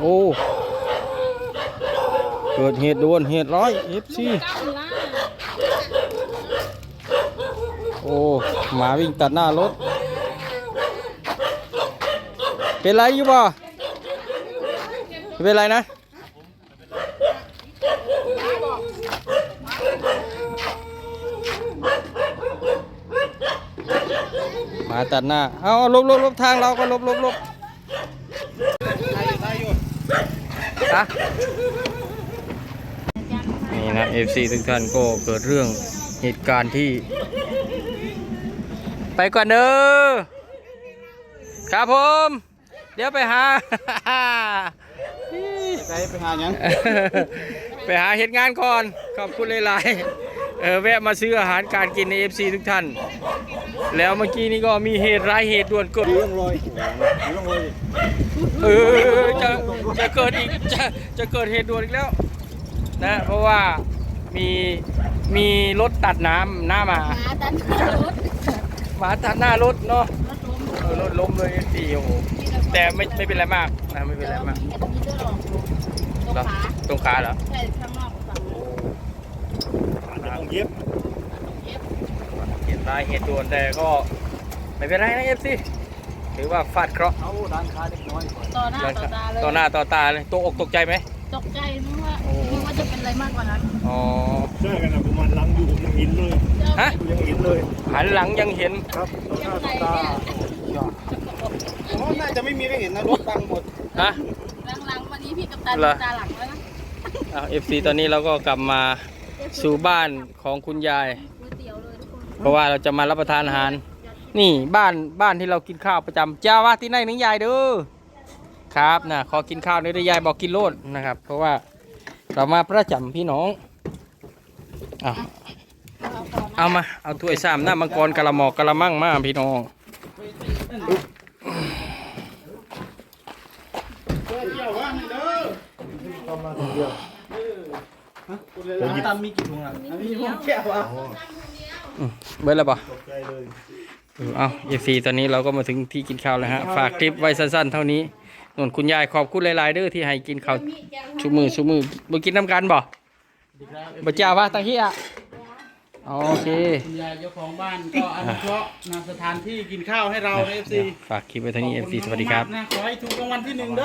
โอ้เกิดเหตุด่วนเหตุร้ายเอฟซีโอ้หมาวิ่งตัดหน้ารถ เป็นไรอยู่บ่เป็นไรนะหมาตัดหน้าเอาเอาลบลบลบทางเราก็ลบลบลบฮะนี่นะ FC ทุกท่านก็เกิดเรื่องเหตุการณ์ที่ ไปก่อนเด้อครับผม เดี๋ยวไปหา ไปไปหาหยัง ไปหาเหตุงานก่อน ขอบคุณหลายๆเออแวะมาซื้ออาหารการกินใน FC ทุกท่าน แล้วเมื่อกี้นี้ก็มีเหตุร้ายเหตุด่วนเกิดมีร่องรอยมีร่องรอยเออจะจะเกิดอีกจะจะเกิดเหตุด่วนอีกแล้วนะเพราะว่ามีมีรถตัดน้ำหน้ามาหมาตันรถหมาตัดหน้ารถเนาะรถล้มเลยสิโอ้โหแต่ไม่ไม่เป็นไรมากนะไม่เป็นไรมากตรงเหรอขาตรงขาเหรอใช่ข้างนอกฝั่งนู้นอาจจะต้องเย็บ ตุร้ายเหตุด่วนแต่ก็ไม่เป็นไรนะเอฟซีถือว่าฟาดเคราะห์เอาด้านขาเล็กน้อยก่อนต่อหน้าต่อตาเลยต่อหน้าต่อตาเลยตกอกตกใจไหมตกใจนึกว่านึกว่าจะเป็นอะไรมากกว่านั้นอ๋อใช่กันนะประมาณหลังอยู่ผมยังเห็นเลยฮะยังเห็นเลยหันหลังยังเห็นครับต่อหน้าต่อตาอ๋อน่าจะไม่มีให้เห็นนะรถบังหมดฮะหลังๆวันนี้พี่กับตาเหรอตาหลังแล้วนะเอาเอฟซีตอนนี้เราก็กลับมาสู่บ้านของคุณยายก๋วย เตี๋ยวเลยทุกคนเพราะว่าเราจะมารับประทานอาหาร นี่บ้านบ้านที่เรากินข้าวประจำจ้าว่าที่ไหนนึงยายเด้อครับนะขอกินข้าวนี่ได้ยายบอกกินโลดนะครับ เพราะว่าเรามาประจำพี่น้องเอาเอาต่อนะเอามาเอาถ้วยสามหน้ามังกรกะละหมอกกะละมังมาพี่น้องตามมีกี่ถุงอะมีพวกแก้วอะอืม เบิดแล้วปะตกใจเลยเออเอาเอฟซีตอนนี้เราก็มาถึงที่กินข้าวแล้วฮะ ฝากคลิปไว้สั้นๆ เท่านี้นนคุณยายขอบคุณหลายๆเด้อที่ให้กินข้าวชุมือชุมือบ่กินน้ำกันบ่บ่จ้าวะตะเฮียโอเคคุณยายเจ้าของบ้านก็อนุเคราะห์นำสถานที่กินข้าวให้เราเอฟซีฝากคลิปไว้เท่านี้เอฟซีสวัสดีครับนะขอให้ถูกรางวัลที่หนึ่งเด้อ